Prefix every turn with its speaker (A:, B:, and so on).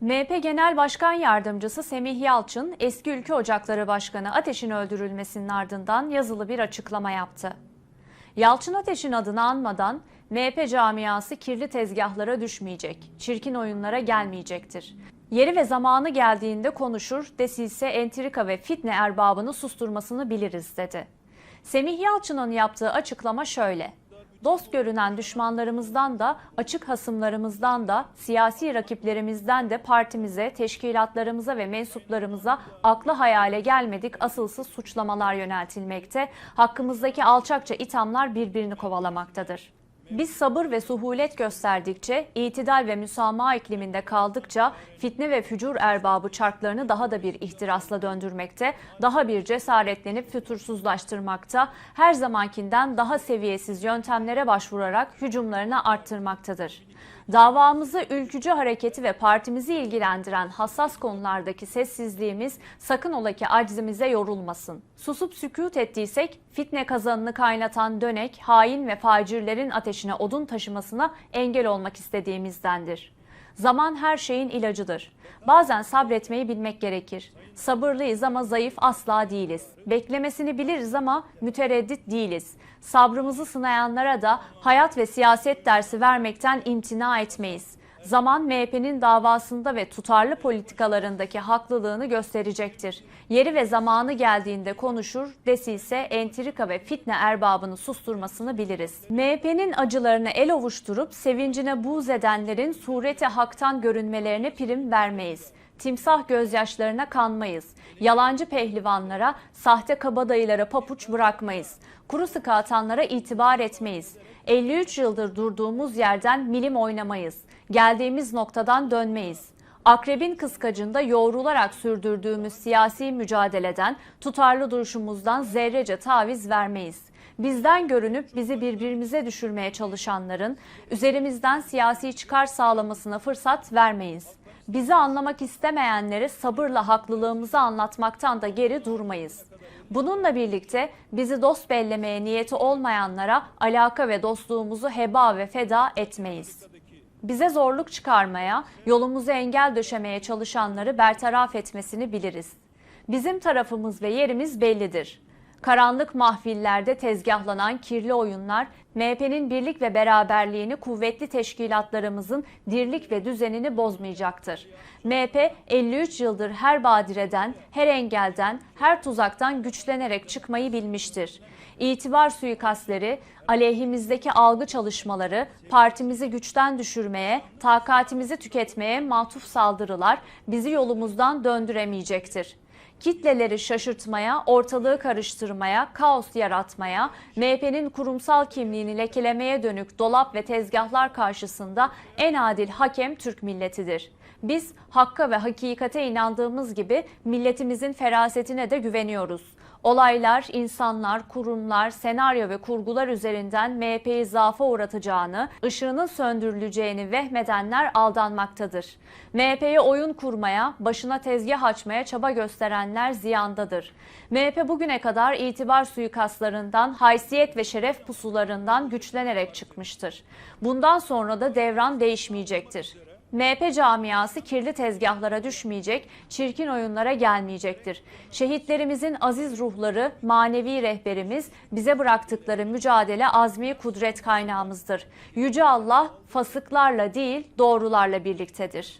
A: MHP Genel Başkan Yardımcısı Semih Yalçın, eski Ülke Ocakları Başkanı Ateş'in öldürülmesinin ardından yazılı bir açıklama yaptı. Yalçın Ateş'in adını anmadan MHP camiası kirli tezgahlara düşmeyecek, çirkin oyunlara gelmeyecektir. Yeri ve zamanı geldiğinde konuşur, desilse entrika ve fitne erbabını susturmasını biliriz dedi. Semih Yalçın'ın yaptığı açıklama şöyle. Dost görünen düşmanlarımızdan da, açık hasımlarımızdan da, siyasi rakiplerimizden de partimize, teşkilatlarımıza ve mensuplarımıza aklı hayale gelmedik asılsız suçlamalar yöneltilmekte, hakkımızdaki alçakça ithamlar birbirini kovalamaktadır. Biz sabır ve suhulet gösterdikçe, itidal ve müsamaha ikliminde kaldıkça fitne ve fücur erbabı çarklarını daha da bir ihtirasla döndürmekte, daha bir cesaretlenip fütursuzlaştırmakta, her zamankinden daha seviyesiz yöntemlere başvurarak hücumlarını arttırmaktadır. Davamızı ülkücü hareketi ve partimizi ilgilendiren hassas konulardaki sessizliğimiz sakın ola ki aczimize yorulmasın. Susup sükut ettiysek fitne kazanını kaynatan dönek, hain ve facirlerin ateşine odun taşımasına engel olmak istediğimizdendir. Zaman her şeyin ilacıdır. Bazen sabretmeyi bilmek gerekir. Sabırlıyız ama zayıf asla değiliz. Beklemesini biliriz ama mütereddit değiliz. Sabrımızı sınayanlara da hayat ve siyaset dersi vermekten imtina etmeyiz. Zaman MHP'nin davasında ve tutarlı politikalarındaki haklılığını gösterecektir. Yeri ve zamanı geldiğinde konuşur, desilse entrika ve fitne erbabını susturmasını biliriz. MHP'nin acılarını el ovuşturup sevincine buğz edenlerin sureti haktan görünmelerine prim vermeyiz. Timsah gözyaşlarına kanmayız. Yalancı pehlivanlara, sahte kabadayılara papuç bırakmayız. Kuru sıkı atanlara itibar etmeyiz. 53 yıldır durduğumuz yerden milim oynamayız. Geldiğimiz noktadan dönmeyiz. Akrebin kıskacında yoğrularak sürdürdüğümüz siyasi mücadeleden, tutarlı duruşumuzdan zerrece taviz vermeyiz. Bizden görünüp bizi birbirimize düşürmeye çalışanların üzerimizden siyasi çıkar sağlamasına fırsat vermeyiz. Bizi anlamak istemeyenlere sabırla haklılığımızı anlatmaktan da geri durmayız. Bununla birlikte bizi dost bellemeye niyeti olmayanlara alaka ve dostluğumuzu heba ve feda etmeyiz. Bize zorluk çıkarmaya, yolumuzu engel döşemeye çalışanları bertaraf etmesini biliriz. Bizim tarafımız ve yerimiz bellidir. Karanlık mahfillerde tezgahlanan kirli oyunlar MHP'nin birlik ve beraberliğini kuvvetli teşkilatlarımızın dirlik ve düzenini bozmayacaktır. MHP 53 yıldır her badireden, her engelden, her tuzaktan güçlenerek çıkmayı bilmiştir. İtibar suikastleri, aleyhimizdeki algı çalışmaları, partimizi güçten düşürmeye, takatimizi tüketmeye matuf saldırılar bizi yolumuzdan döndüremeyecektir kitleleri şaşırtmaya, ortalığı karıştırmaya, kaos yaratmaya, MHP'nin kurumsal kimliğini lekelemeye dönük dolap ve tezgahlar karşısında en adil hakem Türk milletidir. Biz hakka ve hakikate inandığımız gibi milletimizin ferasetine de güveniyoruz. Olaylar, insanlar, kurumlar, senaryo ve kurgular üzerinden MHP'yi zaafa uğratacağını, ışığının söndürüleceğini vehmedenler aldanmaktadır. MHP'ye oyun kurmaya, başına tezgah açmaya çaba gösterenler ziyandadır. MHP bugüne kadar itibar suikastlarından, haysiyet ve şeref pusularından güçlenerek çıkmıştır. Bundan sonra da devran değişmeyecektir. MHP camiası kirli tezgahlara düşmeyecek, çirkin oyunlara gelmeyecektir. Şehitlerimizin aziz ruhları, manevi rehberimiz, bize bıraktıkları mücadele azmi kudret kaynağımızdır. Yüce Allah fasıklarla değil doğrularla birliktedir.